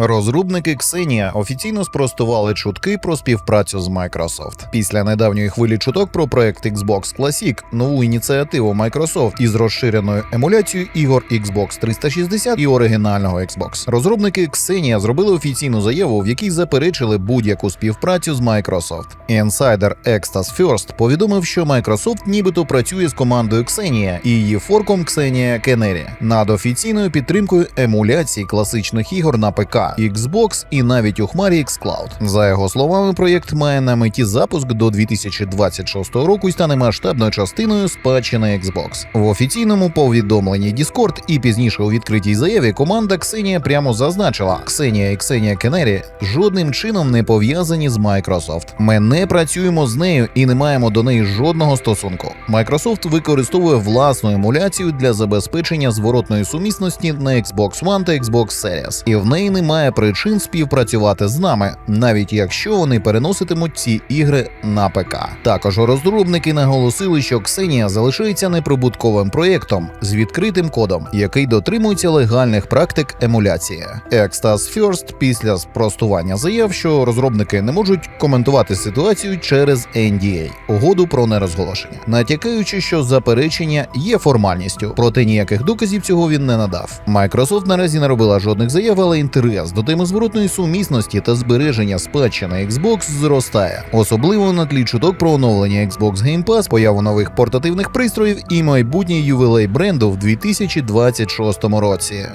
Розробники Xenia офіційно спростували чутки про співпрацю з Microsoft. Після недавньої хвилі чуток про проект Xbox Classic, нову ініціативу Microsoft із розширеною емуляцією ігор Xbox 360 і оригінального Xbox. Розробники Xenia зробили офіційну заяву, в якій заперечили будь-яку співпрацю з Microsoft. Інсайдер Extas First повідомив, що Microsoft нібито працює з командою Xenia і її форком Xenia Canary над офіційною підтримкою емуляції класичних ігор на ПК, Xbox і навіть у хмарі xCloud. За його словами, проєкт має на меті запуск до 2026 року і стане масштабною частиною спадщини Xbox. В офіційному повідомленні Discord і пізніше у відкритій заяві команда Xenia прямо зазначила: Xenia і Xenia Canary жодним чином не пов'язані з Microsoft. Ми не працюємо з нею і не маємо до неї жодного стосунку. Microsoft використовує власну емуляцію для забезпечення зворотної сумісності на Xbox One та Xbox Series, і в неї немає причин співпрацювати з нами, навіть якщо вони переноситимуть ці ігри на ПК. Також розробники наголосили, що Xenia залишається неприбутковим проєктом з відкритим кодом, який дотримується легальних практик емуляції. Extas First після спростування заяв, що розробники не можуть коментувати ситуацію через NDA – угоду про нерозголошення, натякаючи, що заперечення є формальністю, проте ніяких доказів цього він не надав. Microsoft наразі не робила жодних заяв, але інтерес до зворотної сумісності та збереження спадщини Xbox зростає, особливо на тлі чуток про оновлення Xbox Game Pass, появу нових портативних пристроїв і майбутній ювілей бренду в 2026 році.